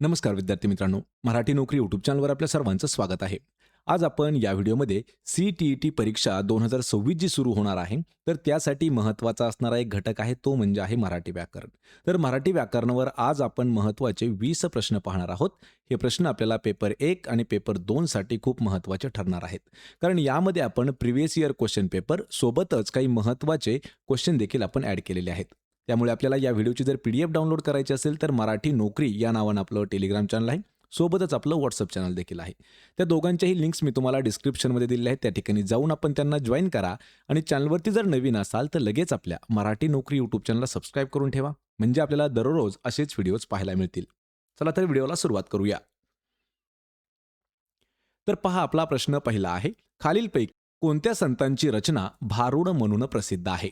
नमस्कार विद्यार्थी मित्रांनो मराठी नोकरी यूट्यूब चॅनलवर आपल्या सर्वांचं स्वागत आहे. आज आपण या व्हिडिओमध्ये सी टी ई टी परीक्षा दोन हजार सव्वीस जी सुरू होणार आहे तर त्यासाठी महत्त्वाचा असणारा एक घटक आहे तो म्हणजे आहे मराठी व्याकरण. तर मराठी व्याकरणावर आज आपण महत्त्वाचे वीस प्रश्न पाहणार आहोत. हे प्रश्न आपल्याला पेपर एक आणि पेपर दोनसाठी खूप महत्त्वाचे ठरणार आहेत. कारण यामध्ये आपण प्रिव्हियस इयर क्वेश्चन पेपर सोबतच काही महत्त्वाचे क्वेश्चन देखील आपण ॲड केलेले आहेत. त्यामुळे आपल्याला या व्हिडिओची जर पी डी एफ डाउनलोड करायची असेल तर मराठी नोकरी या नावानं आपलं टेलिग्राम चॅनल आहे. सोबतच आपलं व्हॉट्सअप चॅनल देखील आहे. त्या दोघांच्याही लिंक्स मी तुम्हाला डिस्क्रिप्शनमध्ये दिल्या आहेत. त्या ठिकाणी जाऊन आपण त्यांना जॉईन करा आणि चॅनलवरती जर नवीन असाल तर लगेच आपल्या मराठी नोकरी यूट्यूब चॅनलला सबस्क्राईब करून ठेवा. म्हणजे आपल्याला दररोज असेच व्हिडिओज पाहायला मिळतील. चला तर व्हिडिओला सुरुवात करूया. तर पहा आपला प्रश्न पहिला आहे. खालीलपैकी कोणत्या संतांची रचना भारुड म्हणून प्रसिद्ध आहे?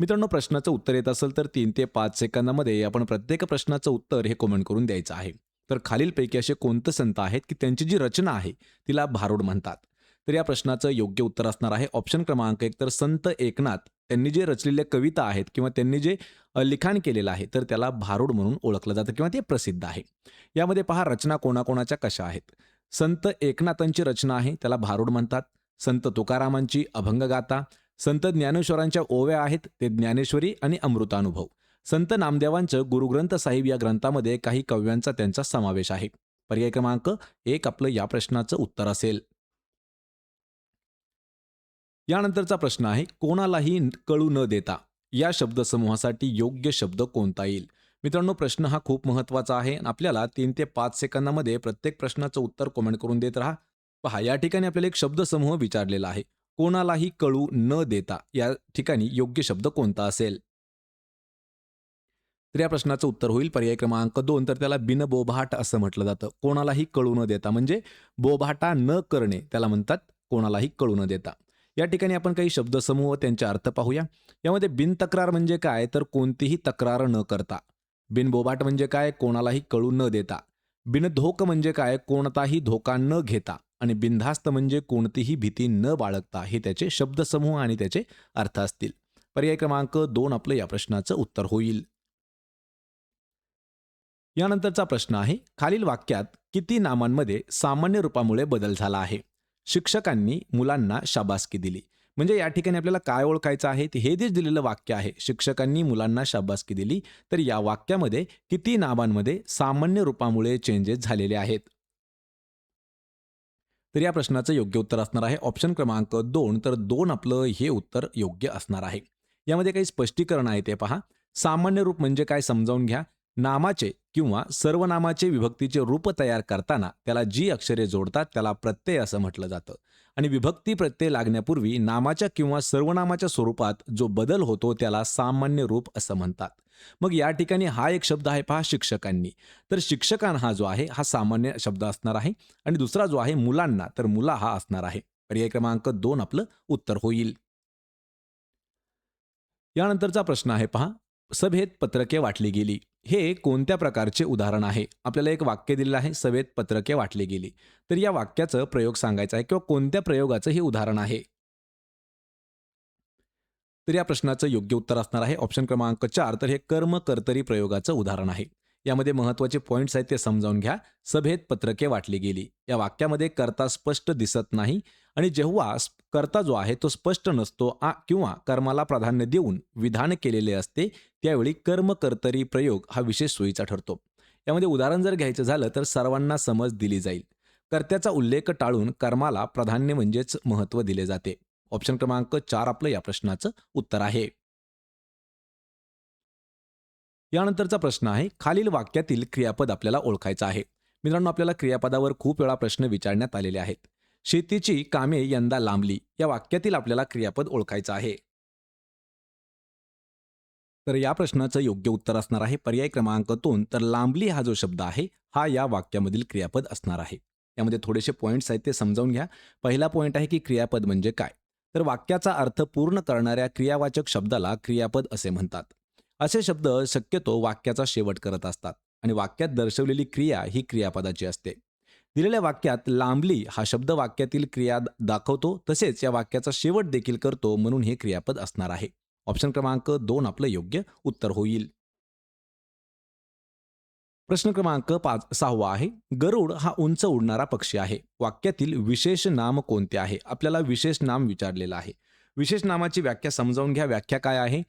मित्रांनो प्रश्नाचं उत्तर येत असेल तर तीन ते पाच सेकंदामध्ये आपण प्रत्येक प्रश्नाचं उत्तर हे कमेंट करून द्यायचं आहे. तर खालीलपैकी असे कोणते संत आहेत की त्यांची जी रचना आहे तिला भारुड म्हणतात? तर या प्रश्नाचं योग्य उत्तर असणार आहे. ऑप्शन क्रमांक एक तर संत एकनाथ त्यांनी जे रचलेल्या कविता आहेत किंवा त्यांनी जे लिखाण केलेलं आहे तर त्याला भारुड म्हणून ओळखलं जातं किंवा ते प्रसिद्ध आहे. यामध्ये पहा रचना कोणाकोणाच्या कशा आहेत? संत एकनाथांची रचना आहे त्याला भारुड म्हणतात. संत तुकारामांची अभंगगाथा. संत ज्ञानेश्वरांच्या ओव्या आहेत ते ज्ञानेश्वरी आणि अमृतानुभव. संत नामदेवांचं गुरुग्रंथ साहिब या ग्रंथामध्ये काही कव्यांचा त्यांचा समावेश आहे. पर्याय क्रमांक एक आपलं या प्रश्नाचं उत्तर असेल. यानंतरचा प्रश्न आहे कोणालाही कळू न देता या शब्दसमूहासाठी योग्य शब्द कोणता येईल? मित्रांनो प्रश्न हा खूप महत्त्वाचा आहे. आपल्याला तीन ते पाच सेकंदामध्ये प्रत्येक प्रश्नाचं उत्तर कमेंट करून देत राहा. पहा या ठिकाणी आपल्याला एक शब्दसमूह विचारलेला आहे. कोणालाही कळू न देता या ठिकाणी योग्य शब्द कोणता असेल? तर या प्रश्नाचं उत्तर होईल. पर्याय क्रमांक दोन. तर त्याला बिनबोभाट असं म्हटलं जातं. कोणालाही कळू न देता. म्हणजे बोभाटा न करणे त्याला म्हणतात कोणालाही कळू न देता. या ठिकाणी आपण काही शब्दसमूह त्यांचे अर्थ पाहूया. यामध्ये बिनतक्रार म्हणजे काय? तर कोणतीही तक्रार न करता. बिनबोभाट म्हणजे काय? कोणालाही कळू न देता. बिनधोक म्हणजे काय? कोणताही धोका न घेता. आणि बिनधास्त म्हणजे कोणतीही भीती न बाळगता हे त्याचे शब्दसमूह आणि त्याचे अर्थ असतील. पर्याय क्रमांक दोन आपलं या प्रश्नाचं उत्तर होईल. यानंतरचा प्रश्न आहे खालील वाक्यात किती नामांमध्ये सामान्य रूपामुळे बदल झाला आहे? शिक्षकांनी मुलांना शाबासकी दिली. म्हणजे या ठिकाणी आपल्याला काय ओळखायचं आहे? ते हे जे दिलेलं वाक्य आहे. शिक्षकांनी मुलांना शाबासकी दिली. तर या वाक्यामध्ये किती नामांमध्ये सामान्य रूपामुळे चेंजेस झालेले आहेत? तर या प्रश्नाचं योग्य उत्तर असणार आहे. ऑप्शन क्रमांक दोन तर दोन आपलं हे उत्तर योग्य असणार आहे. यामध्ये काही स्पष्टीकरण आहे ते पहा. सामान्य रूप म्हणजे काय समजावून घ्या. नामाचे किंवा सर्वनामाचे विभक्तीचे रूप तयार करताना त्याला जी अक्षरे जोडतात त्याला प्रत्यय असं म्हटलं जातं. आणि विभक्ती प्रत्यय लागण्यापूर्वी नामाच्या किंवा सर्वनामाच्या स्वरूपात जो बदल होतो त्याला सामान्य रूप असं म्हणतात. मग या ठिकाणी हा एक शब्द आहे पहा शिक्षकांनी. तर शिक्षकां हा जो आहे हा सामान्य शब्द असणार आहे आणि दुसरा जो आहे मुलांना तर मुला हा असणार आहे. पर्याय क्रमांक दोन आपलं उत्तर होईल. यानंतरचा प्रश्न आहे पहा सभेत पत्रके वाटली गेली. हे कोणत्या प्रकारचे उदाहरण आहे? आपल्याला एक वाक्य दिलेलं आहे सभेत पत्रके वाटली गेली. तर या वाक्याचं प्रयोग सांगायचा आहे किंवा कोणत्या प्रयोगाचं हे उदाहरण आहे? तर या प्रश्नाचं योग्य उत्तर असणार आहे. ऑप्शन क्रमांक चार तर हे कर्म कर्तरी प्रयोगाचं उदाहरण आहे. यामध्ये महत्त्वाचे पॉईंट्स आहेत ते समजावून घ्या. सभेत पत्रके वाटली गेली. या वाक्यामध्ये कर्ता स्पष्ट दिसत नाही आणि जेव्हा कर्ता जो आहे तो स्पष्ट नसतो आ किंवा कर्माला प्राधान्य देऊन विधान केलेले असते त्यावेळी कर्म कर्तरी प्रयोग हा विशेष सोयीचा ठरतो. यामध्ये उदाहरण जर घ्यायचं झालं तर सर्वांना समज दिली जाईल. कर्त्याचा उल्लेख टाळून कर्माला प्राधान्य म्हणजेच महत्त्व दिले जाते. ऑप्शन क्रमांक चार आपलं या प्रश्नाचं उत्तर आहे. यानंतरचा प्रश्न आहे खालील वाक्यातील क्रियापद आपल्याला ओळखायचं आहे. मित्रांनो आपल्याला क्रियापदावर खूप वेळा प्रश्न विचारण्यात आलेले आहेत. शेतीची कामे यंदा लांबली या वाक्यातील आपल्याला क्रियापद ओळखायचं आहे. तर या प्रश्नाचं योग्य उत्तर असणार आहे. पर्याय क्रमांक दोन तर लांबली हा जो शब्द आहे हा या वाक्यामधील क्रियापद असणार आहे. यामध्ये थोडेसे पॉईंट्स आहेत ते समजावून घ्या. पहिला पॉईंट आहे की क्रियापद म्हणजे काय? तर वाक्याचा अर्थ पूर्ण करणाऱ्या क्रियावाचक शब्दाला क्रियापद असे म्हणतात. असे शब्द शक्यतो वाक्याचा शेवट करत असतात आणि वाक्यात दर्शवलेली क्रिया ही क्रियापदाची असते. दिलेल्या वाक्यात लांबली हा शब्द वाक्यातील क्रिया दाखवतो तसेच या वाक्याचा शेवट देखील करतो म्हणून हे क्रियापद असणार आहे. ऑप्शन क्रमांक दोन आपलं योग्य उत्तर होईल. प्रश्न क्रमांक पाच सहावा आहे गरुड हा उंच उडणारा पक्षी आहे. वाक्यातील विशेष नाम कोणते आहे? आपल्याला विशेष नाम विचारलेलं आहे. विशेष नामाची व्याख्या समजावून घ्या. व्याख्या काय आहे?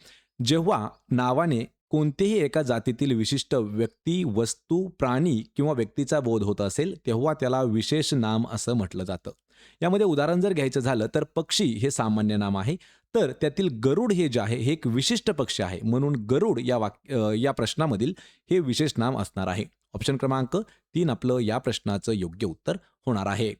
जेव्हा नावाने कोणतेही एका जातीतील विशिष्ट व्यक्ती वस्तू प्राणी किंवा व्यक्तीचा बोध होत असेल तेव्हा त्याला विशेष नाम असं म्हटलं जातं. यामध्ये उदाहरण जर घ्यायचं झालं तर पक्षी हे सामान्य नाम आहे. तर त्यातील गरुड हे जे आहे हे एक विशिष्ट पक्षी आहे. म्हणून गरुड या वाक्य या प्रश्नामधील हे विशेष नाम असणार आहे. ऑप्शन क्रमांक तीन आपलं या प्रश्नाचं योग्य उत्तर होणार आहे.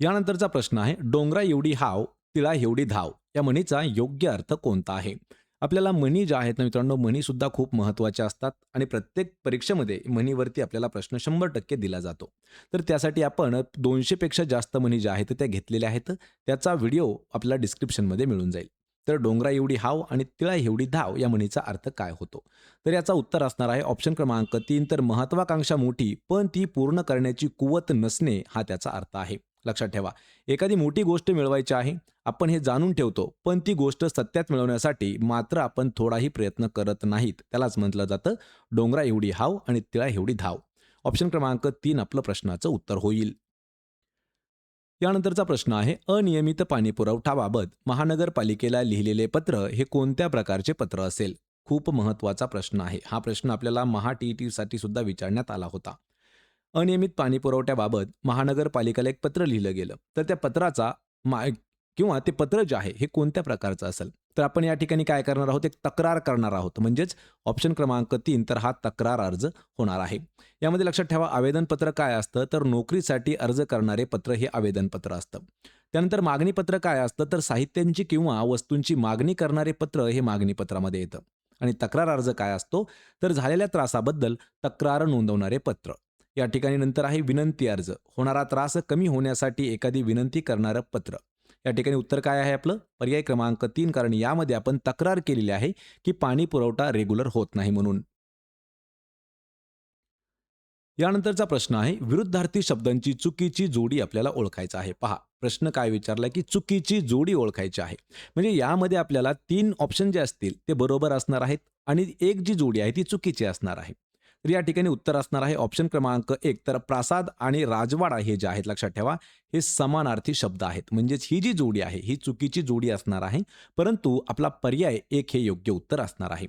यानंतरचा प्रश्न आहे डोंगरा एवढी हाव तिळा एवढी धाव या म्हणीचा योग्य अर्थ कोणता आहे? आपल्याला म्हणी ज्या आहेत ना मित्रांनो म्हणीसुद्धा खूप महत्त्वाच्या असतात आणि प्रत्येक परीक्षेमध्ये म्हणीवरती आपल्याला प्रश्न शंभर टक्के दिला जातो. तर त्यासाठी आपण दोनशेपेक्षा जास्त म्हणी ज्या आहेत त्या घेतलेल्या आहेत. त्याचा व्हिडिओ आपल्याला डिस्क्रिप्शनमध्ये मिळून जाईल. तर डोंगरा एवढी हाव आणि तिळा एवढी धाव या म्हणीचा अर्थ काय होतो? तर याचा उत्तर असणार आहे ऑप्शन क्रमांक तीन. तर महत्वाकांक्षा मोठी पण ती पूर्ण करण्याची कुवत नसणे हा त्याचा अर्थ आहे. लक्षात ठेवा. एखादी मोठी गोष्ट मिळवायची आहे आपण हे जाणून ठेवतो पण ती गोष्ट सत्यात मिळवण्यासाठी मात्र आपण थोडाही प्रयत्न करत नाहीत. त्यालाच म्हटलं जातं डोंगरा एवढी हाव आणि तिळा एवढी धाव. ऑप्शन क्रमांक तीन आपलं प्रश्नाचं उत्तर होईल. यानंतरचा प्रश्न आहे अनियमित पाणी पुरवठाबाबत महानगरपालिकेला लिहिलेले पत्र हे कोणत्या प्रकारचे पत्र असेल? खूप महत्त्वाचा प्रश्न आहे. हा प्रश्न आपल्याला महा टी ई साठी सुद्धा विचारण्यात आला होता. अनियमित पाणी पुरवठ्याबाबत महानगरपालिकेला एक पत्र लिहिलं गेलं. तर त्या पत्राचा मा किंवा ते पत्र जे आहे हे कोणत्या प्रकारचं असेल? तर आपण या ठिकाणी काय करणार आहोत? एक तक्रार करणार आहोत. म्हणजेच ऑप्शन क्रमांक तीन तर हा तक्रार अर्ज होणार आहे. यामध्ये लक्षात ठेवा आवेदनपत्र काय असतं? तर नोकरीसाठी अर्ज करणारे पत्र हे आवेदनपत्र असतं. त्यानंतर मागणीपत्र काय असतं? तर साहित्यांची किंवा वस्तूंची मागणी करणारे पत्र हे मागणीपत्रामध्ये येतं. आणि तक्रार अर्ज काय असतो? तर झालेल्या त्रासाबद्दल तक्रार नोंदवणारे पत्र. या ठिकाणी नंतर आहे विनंती अर्ज. होणारा त्रास कमी होण्यासाठी एखादी विनंती करणारं पत्र. या ठिकाणी उत्तर काय आहे आपलं? पर्याय क्रमांक तीन कारण यामध्ये आपण तक्रार केलेली आहे की पाणी पुरवठा रेग्युलर होत नाही म्हणून. यानंतरचा प्रश्न आहे विरुद्धार्थी शब्दांची चुकीची जोडी आपल्याला ओळखायचा आहे. पहा प्रश्न काय विचारला की चुकीची जोडी ओळखायची आहे. म्हणजे यामध्ये आपल्याला तीन ऑप्शन जे असतील ते बरोबर असणार आहेत आणि एक जी जोडी आहे ती चुकीची असणार आहे. तर या ठिकाणी उत्तर असणार आहे ऑप्शन क्रमांक एक. तर प्रासाद आणि राजवाडा हे जे आहेत लक्षात ठेवा हे समानार्थी शब्द आहेत. म्हणजेच ही जी जोडी आहे ही चुकीची जोडी असणार आहे परंतु आपला पर्याय एक हे योग्य उत्तर असणार आहे.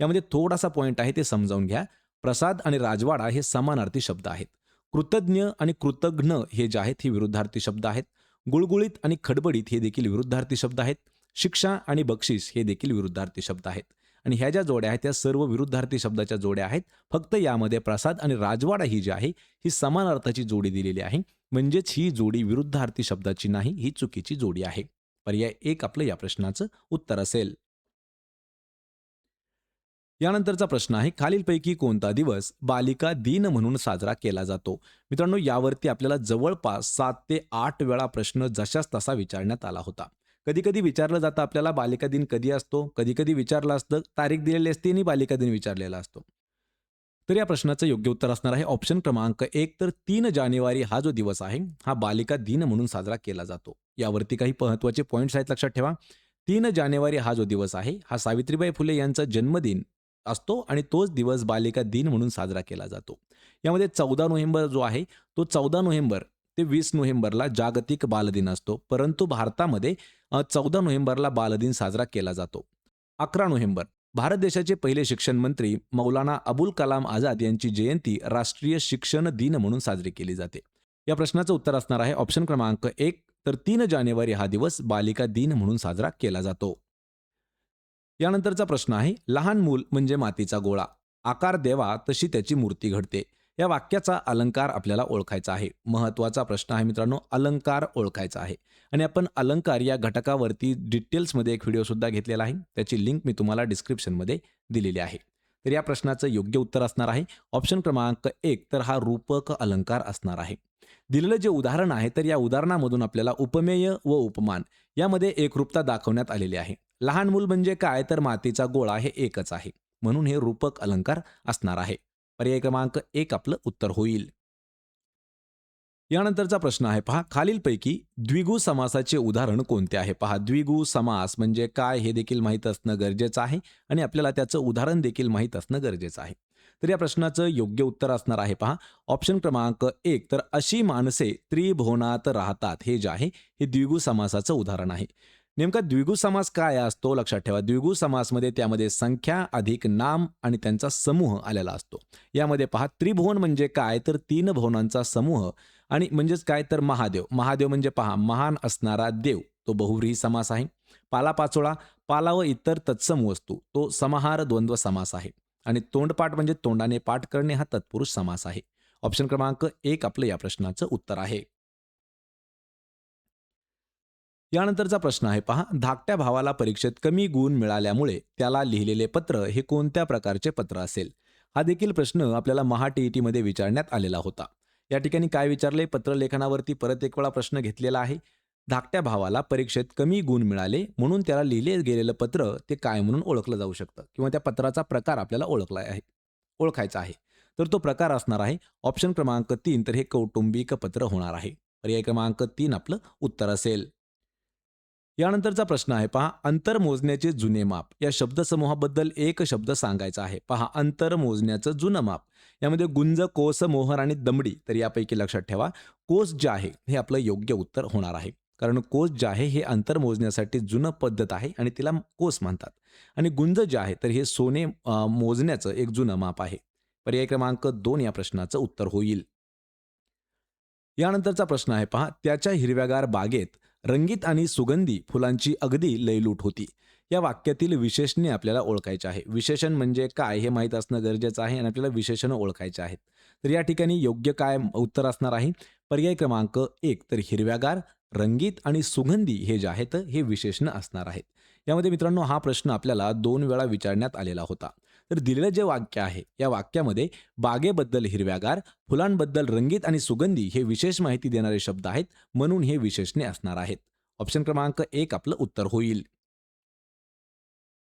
यामध्ये थोडासा पॉईंट आहे ते समजावून घ्या. प्रसाद आणि राजवाडा हे समानार्थी शब्द आहेत. कृतज्ञ आणि कृतघ्न हे जे आहेत हे विरुद्धार्थी शब्द आहेत. गुळगुळीत आणि खडबडीत हे देखील विरुद्धार्थी शब्द आहेत. शिक्षा आणि बक्षीस हे देखील विरुद्धार्थी शब्द आहेत. आणि ह्या ज्या जोड्या आहेत त्या सर्व विरुद्धार्थी शब्दाच्या जोड्या आहेत. फक्त यामध्ये प्रसाद आणि राजवाडा ही जी आहे ही समान अर्थाची जोडी दिलेली आहे. म्हणजेच ही जोडी विरुद्धार्थी शब्दाची नाही ही चुकीची जोडी आहे. पर्याय एक आपलं या प्रश्नाचं उत्तर असेल. यानंतरचा प्रश्न आहे खालीलपैकी कोणता दिवस बालिका दिन म्हणून साजरा केला जातो? मित्रांनो यावरती आपल्याला जवळपास सात ते आठ वेळा प्रश्न जशाच तसा विचारण्यात आला होता. कधी कधी विचारलं जातं आपल्याला बालिका दिन कधी असतो? कधी कधी विचारलं असतं तारीख दिलेली असते आणि बालिका दिन विचारलेला असतो. तर या प्रश्नाचं योग्य उत्तर असणार आहे ऑप्शन क्रमांक एक. तर तीन जानेवारी हा जो दिवस आहे हा बालिका दिन म्हणून साजरा केला जातो. यावरती काही महत्त्वाचे पॉईंट्स आहेत लक्षात ठेवा. तीन जानेवारी हा जो दिवस आहे हा सावित्रीबाई फुले यांचा जन्मदिन असतो आणि तोच दिवस बालिका दिन म्हणून साजरा केला जातो. यामध्ये चौदा नोव्हेंबर जो आहे तो चौदा नोव्हेंबर ते वीस नोव्हेंबरला जागतिक बालदिन असतो. परंतु भारतामध्ये चौदा नोव्हेंबरला बालदिन साजरा केला जातो. अकरा नोव्हेंबर भारत देशाचे पहिले शिक्षण मंत्री मौलाना अबुल कलाम आझाद यांची जयंती राष्ट्रीय शिक्षण दिन म्हणून साजरी केली जाते. या प्रश्नाचं उत्तर असणार आहे ऑप्शन क्रमांक एक तर तीन जानेवारी हा दिवस बालिका दिन म्हणून साजरा केला जातो. यानंतरचा प्रश्न आहे लहान मूल म्हणजे मातीचा गोळा. आकार देवा तशी त्याची मूर्ती घडते. या वाक्याचा अलंकार आपल्याला ओळखायचा आहे. महत्त्वाचा प्रश्न आहे मित्रांनो अलंकार ओळखायचा आहे. आणि आपण अलंकार या घटकावरती डिटेल्समध्ये एक व्हिडिओसुद्धा घेतलेला आहे. त्याची लिंक मी तुम्हाला डिस्क्रिप्शनमध्ये दिलेली आहे. तर या प्रश्नाचं योग्य उत्तर असणार आहे. ऑप्शन क्रमांक एक तर हा रूपक अलंकार असणार आहे. दिलेलं जे उदाहरण आहे तर या उदाहरणामधून आपल्याला उपमेय व उपमान यामध्ये एकरूपता दाखवण्यात आलेली आहे. लहान मूल म्हणजे काय तर मातीचा गोळा हे एकच आहे. म्हणून हे रूपक अलंकार असणार आहे. पर्याय क्रमांक एक आपलं उत्तर होईल. यानंतरचा प्रश्न आहे पहा खालीलपैकी द्विगु समासाचे उदाहरण कोणते आहे? पहा द्विगु समास म्हणजे काय हे देखील माहीत असणं गरजेचं आहे आणि आपल्याला त्याचं उदाहरण देखील माहीत असणं गरजेचं आहे. तर या प्रश्नाचं योग्य उत्तर असणार आहे पहा. ऑप्शन क्रमांक एक तर अशी माणसे त्रिभुवनात राहतात हे जे आहे हे द्विगु समासाचं उदाहरण आहे. नेमका द्विगु समास काय असतो? लक्षात ठेवा. द्विगु समासमध्ये त्यामध्ये संख्या अधिक नाम आणि त्यांचा समूह आलेला असतो. यामध्ये पहा त्रिभुवन म्हणजे काय? तर तीन भुवनांचा समूह आणि म्हणजेच काय? तर महादेव. महादेव म्हणजे पहा महान असणारा देव. तो बहुव्रीही समास आहे. पालापाचोळा पाला व इतर तत्सम वस्तू. तो समाहार द्वंद्व समास आहे. आणि तोंडपाठ म्हणजे तोंडाने पाठ करणे हा तत्पुरुष समास आहे. ऑप्शन क्रमांक एक आपलं या प्रश्नाचं उत्तर आहे. यानंतरचा प्रश्न आहे पहा. धाकट्या भावाला परीक्षेत कमी गुण मिळाल्यामुळे त्याला लिहिलेले पत्र हे कोणत्या प्रकारचे पत्र असेल? हा देखील प्रश्न आपल्याला महा टी मध्ये विचारण्यात आलेला होता. या ठिकाणी काय विचारले? पत्रलेखनावरती परत एक वेळा प्रश्न घेतलेला आहे. धाकट्या भावाला परीक्षेत कमी गुण मिळाले म्हणून त्याला लिहिले गेलेलं पत्र ते काय म्हणून ओळखलं जाऊ शकतं? किंवा त्या पत्राचा प्रकार आपल्याला ओळखला आहे ओळखायचा आहे. तर तो प्रकार असणार आहे ऑप्शन क्रमांक तीन. तर हे कौटुंबिक पत्र होणार आहे. पर्याय क्रमांक तीन आपलं उत्तर असेल. यानंतरचा प्रश्न आहे पहा. अंतर मोजण्याचे जुने माप. या शब्दसमूहाबद्दल एक शब्द सांगायचा आहे. पहा अंतर मोजण्याचं जुनं माप. यामध्ये गुंज कोस मोहर आणि दमडी तर यापैकी लक्षात ठेवा. कोस जे आहे हे आपलं योग्य उत्तर होणार आहे. कारण कोस जे आहे हे अंतर मोजण्यासाठी जुनं पद्धत आहे आणि तिला कोस म्हणतात. आणि गुंज जे आहे तर हे सोने मोजण्याचं एक जुनं माप आहे. पर्याय क्रमांक दोन या प्रश्नाचं उत्तर होईल. यानंतरचा प्रश्न आहे पहा. त्याच्या हिरव्यागार बागेत रंगीत आणि सुगंधी फुलांची अगदी लयलूट होती. या वाक्यातील विशेषणे आपल्याला ओळखायचे आहे विशेषण म्हणजे काय हे माहीत असणं गरजेचं आहे आणि आपल्याला विशेषणं ओळखायचे आहेत. तर या ठिकाणी योग्य काय उत्तर असणार आहे? पर्याय क्रमांक एक. तर हिरव्यागार रंगीत आणि सुगंधी हे जे आहेत हे विशेषणं असणार आहेत. यामध्ये मित्रांनो हा प्रश्न आपल्याला दोन वेळा विचारण्यात आलेला होता. तर दिलेलं जे वाक्य आहे या वाक्यामध्ये बागेबद्दल हिरव्यागार फुलांबद्दल रंगीत आणि सुगंधी हे विशेष माहिती देणारे शब्द आहेत म्हणून हे विशेषणे असणार आहेत. ऑप्शन क्रमांक एक आपलं उत्तर होईल.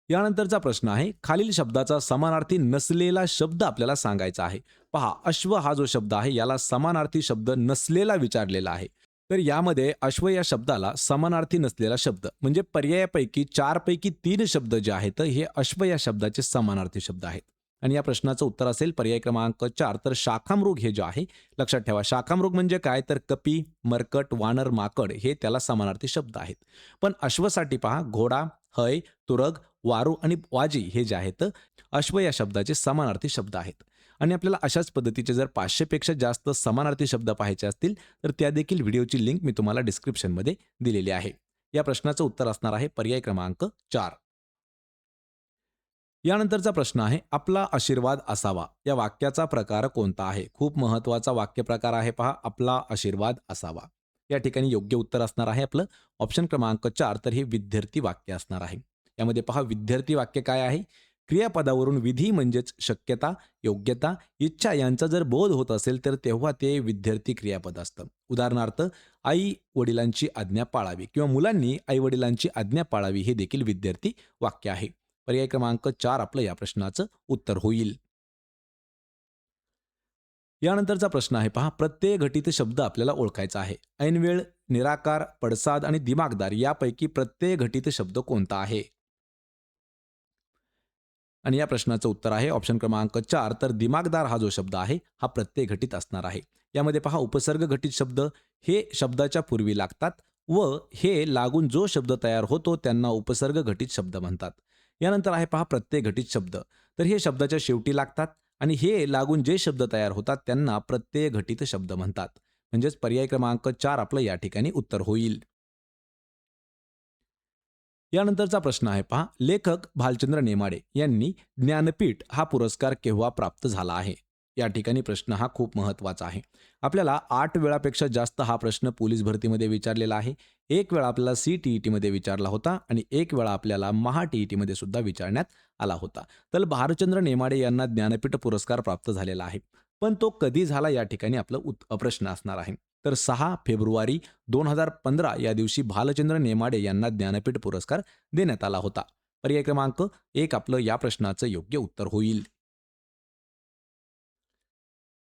यानंतरचा प्रश्न आहे खालील शब्दाचा समानार्थी नसलेला शब्द आपल्याला सांगायचा आहे. पहा अश्व हा जो शब्द आहे याला समानार्थी शब्द नसलेला विचारलेला आहे. तर यामध्ये अश्व या शब्दाला समानार्थी नसलेला शब्द म्हणजे पर्यायापैकी चारपैकी तीन शब्द जे आहेत हे अश्व या शब्दाचे समानार्थी शब्द आहेत. आणि या प्रश्नाचं उत्तर असेल पर्याय क्रमांक चार तर शाखामृग हे जे आहे लक्षात ठेवा. शाखामृग म्हणजे काय? तर कपी मरकट वानर माकड हे त्याला समानार्थी शब्द आहेत. पण अश्वसाठी पहा घोडा हय तुरग वारू आणि वाजी हे जे आहेत अश्व या शब्दाचे समानार्थी शब्द आहेत. आणि आपल्याला अशाच पद्धतीचे जर पाचशेपेक्षा जास्त समानार्थी शब्द पाहायचे असतील तर त्या देखील व्हिडिओची लिंक मी तुम्हाला डिस्क्रिप्शनमध्ये दिलेली आहे. या प्रश्नाचं उत्तर असणार आहे पर्याय क्रमांक चार. यानंतरचा प्रश्न आहे आपला आशीर्वाद असावा. या वाक्याचा प्रकार कोणता आहे? खूप महत्त्वाचा वाक्य प्रकार आहे पहा आपला आशीर्वाद असावा. या ठिकाणी योग्य उत्तर असणार आहे आपलं. ऑप्शन क्रमांक चार तर हे विद्यार्थी वाक्य असणार आहे. यामध्ये पहा विद्यार्थी वाक्य काय आहे? क्रियापदावरून विधी म्हणजेच शक्यता योग्यता इच्छा यांचा जर बोध होत असेल तर तेव्हा ते विद्यार्थी क्रियापद असतं. उदाहरणार्थ आई वडिलांची आज्ञा पाळावी किंवा मुलांनी आई वडिलांची आज्ञा पाळावी हे देखील विद्यार्थी वाक्य आहे. पर्याय क्रमांक चार आपलं या प्रश्नाचं उत्तर होईल. यानंतरचा प्रश्न आहे पहा प्रत्यय घटित शब्द आपल्याला ओळखायचा आहे. ऐनवेळ निराकार पडसाद आणि दिमागदार यापैकी प्रत्यय घटित शब्द कोणता आहे? आणि या प्रश्नाचं उत्तर आहे ऑप्शन क्रमांक चार. तर दिमागदार हा जो शब्द आहे हा प्रत्यय घटित असणार आहे. यामध्ये पहा उपसर्ग घटित शब्द हे शब्दाच्या पूर्वी लागतात व हे लागून जो शब्द तयार होतो त्यांना उपसर्ग घटित शब्द म्हणतात. यानंतर आहे पहा प्रत्यय घटित शब्द. तर हे शब्दाच्या शेवटी लागतात आणि हे लागून जे शब्द तयार होतात त्यांना प्रत्यय घटित शब्द म्हणतात. म्हणजेच पर्याय क्रमांक चार आपलं या ठिकाणी उत्तर होईल. यानंतरचा प्रश्न आहे पहा. लेखक भालचंद्र नेमाडे यांनी ज्ञानपीठ हा पुरस्कार केव्हा प्राप्त झाला आहे? या ठिकाणी प्रश्न हा खूप महत्त्वाचा आहे. आपल्याला आठ वेळापेक्षा जास्त हा प्रश्न पोलीस भरतीमध्ये विचारलेला आहे. एक वेळा आपल्याला सी टी ई टीमध्ये विचारला होता आणि एक वेळा आपल्याला महा टी ई टीमध्ये सुद्धा विचारण्यात आला होता. तर भारचंद्र नेमाडे यांना ज्ञानपीठ पुरस्कार प्राप्त झालेला आहे. पण तो कधी झाला या ठिकाणी आपलं उत् प्रश्न असणार आहे. तर सहा फेब्रुवारी दोन हजार पंधरा या दिवशी भालचंद्र नेमाडे यांना ज्ञानपीठ पुरस्कार देण्यात आला होता. पर्याय क्रमांक एक आपलं या प्रश्नाचं योग्य उत्तर होईल.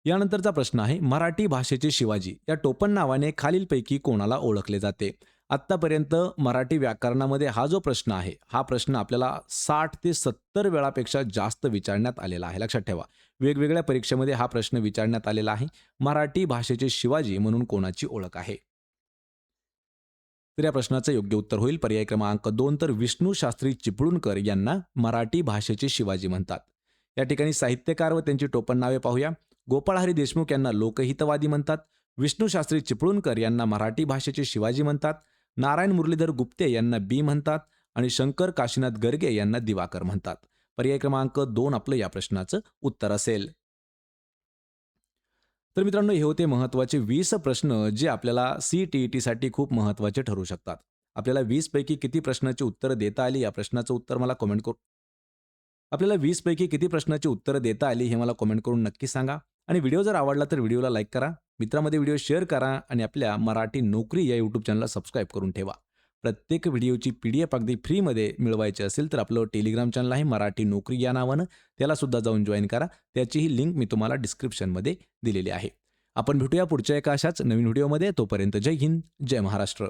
यानंतरचा प्रश्न आहे मराठी भाषेचे शिवाजी या टोपण नावाने खालीलपैकी कोणाला ओळखले जाते? आत्तापर्यंत मराठी व्याकरणामध्ये हा जो प्रश्न आहे हा प्रश्न आपल्याला साठ ते सत्तर वेळापेक्षा जास्त विचारण्यात आलेला आहे. लक्षात ठेवा. वेगवेगळ्या परीक्षेमध्ये हा प्रश्न विचारण्यात आलेला आहे. मराठी भाषेचे शिवाजी म्हणून कोणाची ओळख आहे? तर या प्रश्नाचं योग्य उत्तर होईल. पर्याय क्रमांक दोन तर विष्णू शास्त्री चिपळूणकर यांना मराठी भाषेचे शिवाजी म्हणतात. या ठिकाणी साहित्यकार व त्यांची टोपण नावे पाहूया. गोपाळहरी देशमुख यांना लोकहितवादी म्हणतात. विष्णू शास्त्री चिपळूणकर यांना मराठी भाषेचे शिवाजी म्हणतात. नारायण मुरलीधर गुप्ते यांना बी म्हणतात. आणि शंकर काशीनाथ गर्गे यांना दिवाकर म्हणतात. पर्याय क्रमांक दोन आपलं या प्रश्नाचं उत्तर असेल. तर मित्रांनो हे होते महत्त्वाचे वीस प्रश्न जे आपल्याला सी टी ई टीसाठी खूप महत्त्वाचे ठरू शकतात. आपल्याला वीस पैकी किती प्रश्नाची उत्तरं देता आली या प्रश्नाचं उत्तर मला कमेंट करू. आपल्याला वीस पैकी किती प्रश्नाची उत्तरं देता आली हे मला कमेंट करून नक्की सांगा. आणि व्हिडिओ जर आवडला तर व्हिडिओला लाईक करा. मित्रामध्ये व्हिडिओ शेअर करा आणि आपल्या मराठी नोकरी या यूट्यूब चॅनलला सबस्क्राईब करून ठेवा. प्रत्येक व्हिडिओची पी डी एफ अगदी फ्रीमध्ये मिळवायची असेल तर आपलं टेलिग्राम चॅनल आहे मराठी नोकरी या नावानं. त्याला सुद्धा जाऊन जॉईन करा. त्याचीही लिंक मी तुम्हाला डिस्क्रिप्शनमध्ये दिलेली आहे. आपण भेटूया पुढच्या एका अशाच नवीन व्हिडिओमध्ये. तोपर्यंत जय हिंद जय महाराष्ट्र.